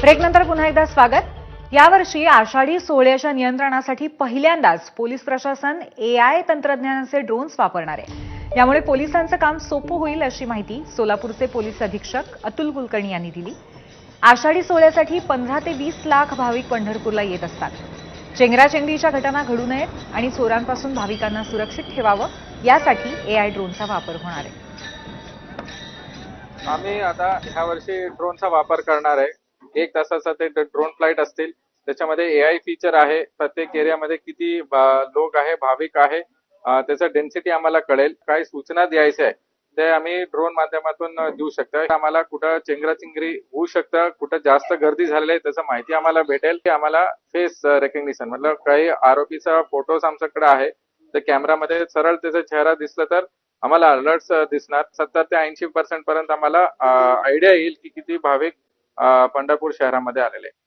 ब्रेकनंतर पुन्हा एकदा स्वागत. यावर्षी आषाढी सोहळ्याच्या नियंत्रणासाठी पहिल्यांदाच पोलीस प्रशासन एआय तंत्रज्ञानाचे ड्रोन्स वापरणार. आहे यामुळे पोलिसांचं काम सोपं होईल अशी माहिती सोलापूरचे पोलीस अधीक्षक अतुल कुलकर्णी यांनी दिली. आषाढी सोहळ्यासाठी पंधरा ते वीस लाख भाविक पंढरपूरला येत असतात. चेंगराचेंगरीच्या घटना घडू नयेत आणि चोरांपासून भाविकांना सुरक्षित ठेवावं यासाठी एआय ड्रोनचा वापर होणार आहे. आम्ही आता ह्या वर्षी ड्रोनचा वापर करणार आहे. एक तासाचा ते ड्रोन फ्लाईट असतील. त्याच्यामध्ये एआय फीचर आहे. प्रत्येक एरियामध्ये किती लोक आहे भाविक आहे. त्याचा त्याचं डेन्सिटी आम्हाला कळेल. काय सूचना द्यायच्या आहे ते आम्ही ड्रोन माध्यमातून देऊ शकतो आम्हाला कुठं चेंगराचिंगरी होऊ शकतं कुठं जास्त गर्दी झालेली आहे त्याचं माहिती आम्हाला भेटेल. की आम्हाला फेस रेकग्निशन मतलब काही आरोपीचा फोटोज आमच्याकडे आहे. तर कॅमेरामध्ये सरळ त्याचा चेहरा दिसला तर आम्हाला अलर्ट्स दिसणार. सत्तर ते ऐंशी पर्सेंट पर्यंत आम्हाला आयडिया येईल की किती भाविक पंढरपूर शहरामध्ये आलेले आहे.